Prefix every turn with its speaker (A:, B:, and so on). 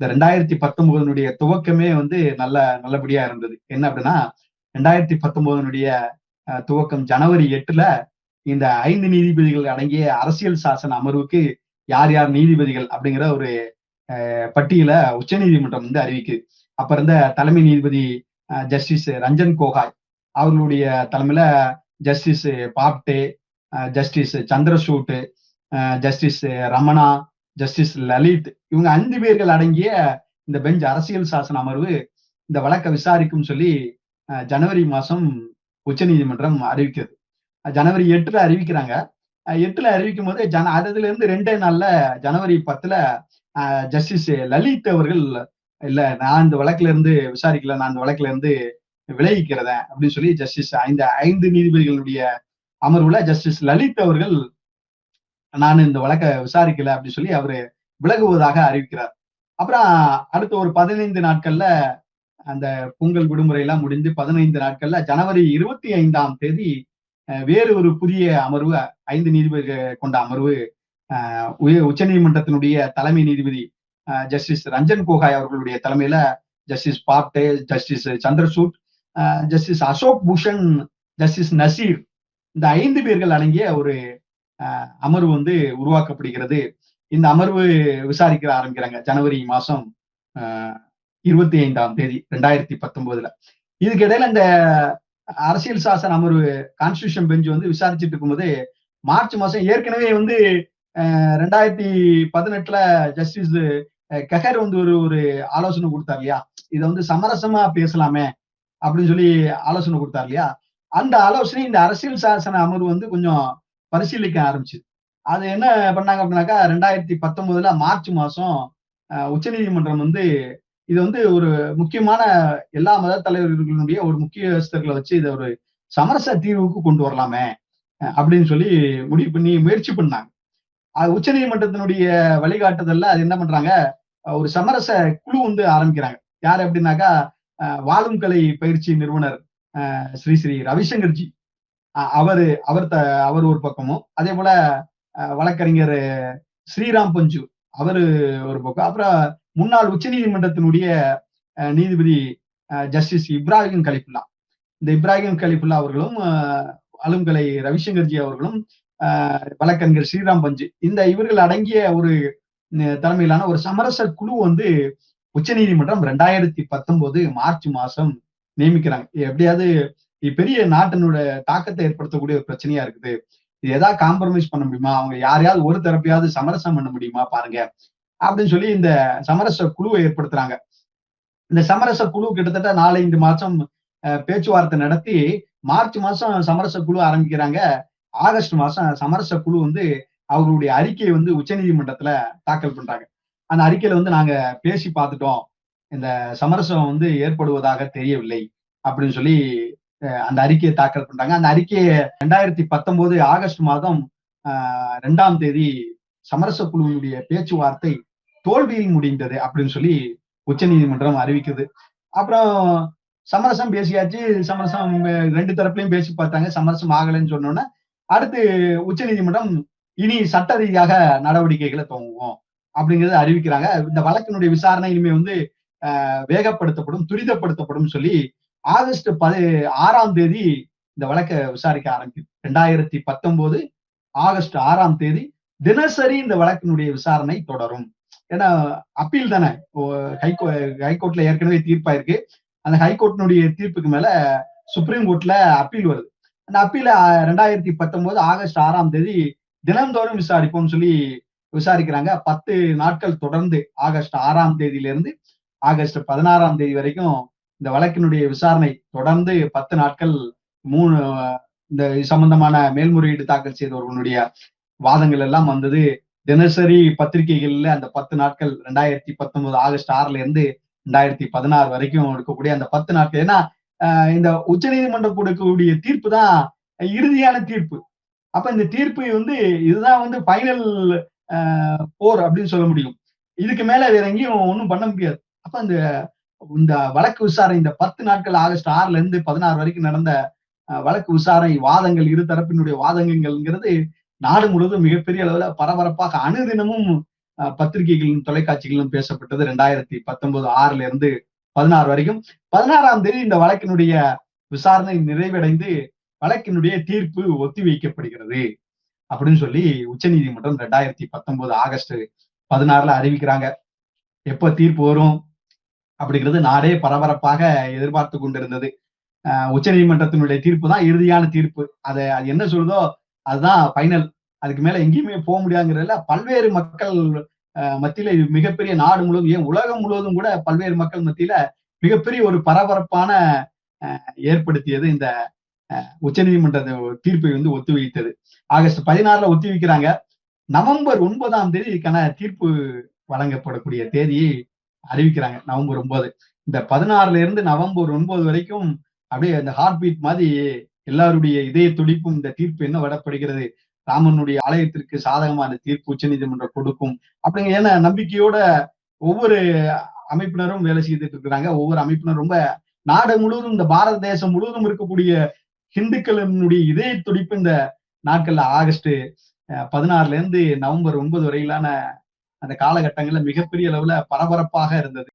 A: இந்த ரெண்டாயிரத்தி பத்தொன்பதனுடைய துவக்கமே வந்து நல்ல நல்லபடியா இருந்தது. என்ன அப்படின்னா ரெண்டாயிரத்தி பத்தொன்பதனுடைய துவக்கம் ஜனவரி எட்டுல இந்த ஐந்து நீதிபதிகள் அடங்கிய அரசியல் சாசன அமர்வுக்கு யார் யார் நீதிபதிகள் அப்படிங்கிற ஒரு பட்டியல உச்ச நீதிமன்றம் வந்து அறிவிக்குது அப்ப இருந்த தலைமை நீதிபதி ஜஸ்டிஸ் ரஞ்சன் கோகாய் அவர்களுடைய தலைமையில justice Bobde justice Chandrachud justice Ramana justice Lalit இவங்க அஞ்சு பேர்கள் அடங்கிய இந்த பெஞ்ச் அரசியல் சாசன அமர்வு இந்த வழக்கை விசாரிக்கும் சொல்லி ஜனவரி மாசம் உச்சநீதிமன்றம் அறிவிக்கிறது. ஜனவரி எட்டுல அறிவிக்கிறாங்க. எட்டுல அறிவிக்கும் போது ஜன அதுல இருந்து ரெண்டே நாள்ல ஜனவரி பத்துல ஜஸ்டிஸ் லலித் அவர்கள் இல்ல நான் இந்த வழக்குல இருந்து விசாரிக்கல நான் இந்த வழக்குல இருந்து விளைவிக்கிறத அப்படின்னு சொல்லி ஜஸ்டிஸ் ஐந்து ஐந்து நீதிபதிகளுடைய அமர்வுல ஜஸ்டிஸ் லலித் அவர்கள் நான் இந்த வழக்கை விசாரிக்கல அப்படின்னு சொல்லி அவரு விலகுவதாக அறிவிக்கிறார். அப்புறம் அடுத்த ஒரு பதினைந்து நாட்கள்ல அந்த பொங்கல் விடுமுறை எல்லாம் முடிந்து பதினைந்து நாட்கள்ல ஜனவரி இருபத்தி ஐந்தாம் தேதி வேறு ஒரு புதிய அமர்வு ஐந்து நீதிபதிகள் கொண்ட அமர்வு உச்ச நீதிமன்றத்தினுடைய தலைமை நீதிபதி ஜஸ்டிஸ் ரஞ்சன் கோகாய் அவர்களுடைய தலைமையில justice Bobde justice Chandrachud justice Ashok Bhushan justice Nazeer இந்த ஐந்து பேர்கள் அடங்கிய ஒரு அமர்வு வந்து உருவாக்கப்படுகிறது. இந்த அமர்வு விசாரிக்கிற ஆரம்பிக்கிறாங்க. ஜனவரி மாசம் இருபத்தி ஐந்தாம் தேதி ரெண்டாயிரத்தி பத்தொன்பதுல. இதுக்கு இடையில இந்த அரசியல் சாசன அமர்வு கான்ஸ்டியூஷன் பெஞ்ச் வந்து விசாரிச்சுட்டு இருக்கும்போது மார்ச் மாசம் ஏற்கனவே வந்து ரெண்டாயிரத்தி பதினெட்டுல ஜஸ்டிஸ் கஹர் வந்து ஒரு ஒரு ஆலோசனை கொடுத்தார் இல்லையா? இதை வந்து சமரசமா பேசலாமே அப்படின்னு சொல்லி ஆலோசனை கொடுத்தார் இல்லையா? அந்த ஆலோசனை இந்த அரசியல் சாசன அமர்வு வந்து கொஞ்சம் பரிசீலிக்க ஆரம்பிச்சு அது என்ன பண்ணாங்க அப்படின்னாக்கா ரெண்டாயிரத்தி பத்தொன்பதுல மார்ச் மாசம் உச்ச நீதிமன்றம் வந்து இது வந்து ஒரு முக்கியமான எல்லா மத தலைவர்களுடைய ஒரு முக்கியஸ்தர்களை வச்சு இதை ஒரு சமரச தீர்வுக்கு கொண்டு வரலாமே அப்படின்னு சொல்லி முடிவு பண்ணி முயற்சி பண்ணாங்க. உச்ச நீதிமன்றத்தினுடைய வழிகாட்டுதல்ல அது என்ன பண்றாங்க ஒரு சமரச குழு வந்து ஆரம்பிக்கிறாங்க. யார் அப்படின்னாக்கா வாழும் கலை பயிற்சி நிறுவனர் ஸ்ரீ ஸ்ரீ ரவிசங்கர்ஜி. அவரு அவர் த அவர் ஒரு பக்கமும். அதே போல வழக்கறிஞர் ஸ்ரீராம் பஞ்சு அவரு ஒரு பக்கம். அப்புறம் முன்னாள் உச்ச நீதிமன்றத்தினுடைய நீதிபதி ஜஸ்டிஸ் இப்ராஹிம் கலிஃபுல்லா. இந்த இப்ராஹிம் கலிஃபுல்லா அவர்களும் அலுங்கலை ரவிசங்கர்ஜி அவர்களும் வழக்கறிஞர் ஸ்ரீராம் பஞ்சு. இந்த இவர்கள் அடங்கிய ஒரு தலைமையிலான ஒரு சமரச குழு வந்து உச்ச நீதிமன்றம் ரெண்டாயிரத்தி பத்தொன்பது மார்ச் மாசம் நியமிக்கிறாங்க. எப்படியாவது பெரிய நாட்டினோட தாக்கத்தை ஏற்படுத்தக்கூடிய ஒரு பிரச்சனையா இருக்குது. இது ஏதாவது காம்ப்ரமைஸ் பண்ண முடியுமா? அவங்க யாரையாவது ஒரு தரப்பையாவது சமரசம் பண்ண முடியுமா? பாருங்க. அப்படின்னு சொல்லி இந்த சமரச குழுவை ஏற்படுத்துறாங்க. இந்த சமரச குழு கிட்டத்தட்ட நாலஞ்சு மாசம் பேச்சுவார்த்தை நடத்தி மார்ச் மாசம் சமரச குழு ஆரம்பிக்கிறாங்க. ஆகஸ்ட் மாசம் சமரச குழு வந்து அவர்களுடைய அறிக்கையை வந்து உச்ச நீதிமன்றத்துல தாக்கல் பண்றாங்க. அந்த அறிக்கையில வந்து நாங்க பேசி பார்த்துட்டோம். இந்த சமரசம் வந்து ஏற்படுவதாக தெரியவில்லை. அப்படின்னு சொல்லி அந்த அறிக்கையை தாக்கல் பண்றாங்க அந்த அறிக்கையை ரெண்டாயிரத்தி பத்தொன்பது ஆகஸ்ட் மாதம் ரெண்டாம் தேதி சமரச குழுவினுடைய பேச்சுவார்த்தை தோல்வியில் முடிந்தது அப்படின்னு சொல்லி உச்ச நீதிமன்றம் அறிவிக்குது. அப்புறம் சமரசம் பேசியாச்சு. சமரசம் ரெண்டு தரப்புலையும் பேசி பார்த்தாங்க. சமரசம் ஆகலைன்னு சொன்னோன்னே அடுத்து உச்ச நீதிமன்றம் இனி சட்ட ரீதியாக நடவடிக்கைகளை துவங்குவோம் அப்படிங்கறத அறிவிக்கிறாங்க. இந்த வழக்கினுடைய விசாரணை இனிமே வந்து வேகப்படுத்தப்படும் துரிதப்படுத்தப்படும் சொல்லி ஆகஸ்ட் பதி ஆறாம் தேதி இந்த வழக்கை விசாரிக்க ஆரம்பிக்குது. ரெண்டாயிரத்தி பத்தொன்பது ஆகஸ்ட் ஆறாம் தேதி தினசரி இந்த வழக்கினுடைய விசாரணை தொடரும். ஏன்னா அப்பீல் தானே. ஹைகோ ஹைகோர்ட்ல ஏற்கனவே தீர்ப்பாயிருக்கு. அந்த ஹைகோர்ட்டினுடைய தீர்ப்புக்கு மேல சுப்ரீம் கோர்ட்ல அப்பீல் வருது. அந்த அப்பீல ரெண்டாயிரத்தி பத்தொன்பது ஆகஸ்ட் ஆறாம் தேதி தினந்தோறும் விசாரிப்போம்னு சொல்லி விசாரிக்கிறாங்க. பத்து நாட்கள் தொடர்ந்து ஆகஸ்ட் ஆறாம் தேதியிலிருந்து ஆகஸ்ட் பதினாறாம் தேதி வரைக்கும் இந்த வழக்கினுடைய விசாரணை தொடர்ந்து பத்து நாட்கள் மூணு இந்த சம்பந்தமான மேல்முறையீடு தாக்கல் செய்தவர்களுடைய வாதங்கள் எல்லாம் வந்தது. தினசரி பத்திரிகைகள்ல அந்த பத்து நாட்கள் ரெண்டாயிரத்தி பத்தொன்பது ஆகஸ்ட் ஆறுல இருந்து ரெண்டாயிரத்தி பதினாறு வரைக்கும் இருக்கக்கூடிய அந்த பத்து நாட்கள். ஏன்னா இந்த உச்ச நீதிமன்றம் கொடுக்கக்கூடிய தீர்ப்பு தான் இறுதியான தீர்ப்பு. அப்ப இந்த தீர்ப்பு வந்து இதுதான் வந்து ஃபைனல் போர் அப்படின்னு சொல்ல முடியும். இதுக்கு மேல வேற எங்கேயும் ஒன்றும் பண்ண முடியாது. அப்ப அந்த இந்த வழக்கு விசாரணை இந்த பத்து நாட்கள் ஆகஸ்ட் ஆறுல இருந்து பதினாறு வரைக்கும் நடந்த வழக்கு விசாரணை வாதங்கள் இரு தரப்பினுடைய வாதங்கள்ங்கிறது நாடு முழுவதும் மிகப்பெரிய அளவுல பரபரப்பாக அணுதினமும் அஹ், பத்திரிகைகளிலும் தொலைக்காட்சிகளிலும் பேசப்பட்டது. ரெண்டாயிரத்தி பத்தொன்பது ஆறுல இருந்து பதினாறு வரைக்கும். பதினாறாம் தேதி இந்த வழக்கினுடைய விசாரணை நிறைவடைந்து வழக்கினுடைய தீர்ப்பு ஒத்திவைக்கப்படுகிறது அப்படின்னு சொல்லி உச்சநீதிமன்றம் ரெண்டாயிரத்தி பத்தொன்பது ஆகஸ்ட் பதினாறுல அறிவிக்கிறாங்க. எப்ப தீர்ப்பு வரும்? அப்படிங்கிறது நாடே பரபரப்பாக எதிர்பார்த்து கொண்டிருந்தது. உச்ச உச்சநீதிமன்றத்தினுடைய தீர்ப்பு தான் இறுதியான தீர்ப்பு. அதை அது என்ன சொல்லுதோ அதுதான் ஃபைனல் அதுக்கு மேல எங்கேயுமே போக முடியாதுங்கிறதுல பல்வேறு மக்கள் மத்தியில மிகப்பெரிய நாடு முழுவதும் ஏன் உலகம் முழுவதும் கூட பல்வேறு மக்கள் மத்தியில மிகப்பெரிய ஒரு பரபரப்பான ஏற்படுத்தியது இந்த உச்ச உச்சநீதிமன்ற தீர்ப்பை வந்து ஒத்திவைத்தது. ஆகஸ்ட் பதினாறுல ஒத்திவைக்கிறாங்க. நவம்பர் ஒன்பதாம் தேதி இதுக்கான தீர்ப்பு வழங்கப்படக்கூடிய தேதியை அறிவிக்கிறாங்க. நவம்பர் ஒன்பது. இந்த பதினாறுல இருந்து நவம்பர் ஒன்பது வரைக்கும் அப்படியே அந்த ஹார்ட் பீட் மாதிரி எல்லாருடைய இதய துடிப்பும் இந்த தீர்ப்பு என்ன விடப்படுகிறது ராமனுடைய ஆலயத்திற்கு சாதகமான தீர்ப்பு உச்சநீதிமன்றம் கொடுக்கும் அப்படிங்க ஏன்னா நம்பிக்கையோட ஒவ்வொரு அமைப்பினரும் வேலை செய்துட்டு இருக்கிறாங்க. ஒவ்வொரு அமைப்பினரும் ரொம்ப நாடு முழுவதும் இந்த பாரத தேசம் முழுவதும் இருக்கக்கூடிய ஹிந்துக்களினுடைய இதய துடிப்பு இந்த நாட்கள்ல ஆகஸ்ட் பதினாறுல இருந்து நவம்பர் ஒன்பது வரையிலான அந்த காலகட்டங்கள்ல மிகப்பெரிய அளவுல பரபரப்பாக இருந்தது.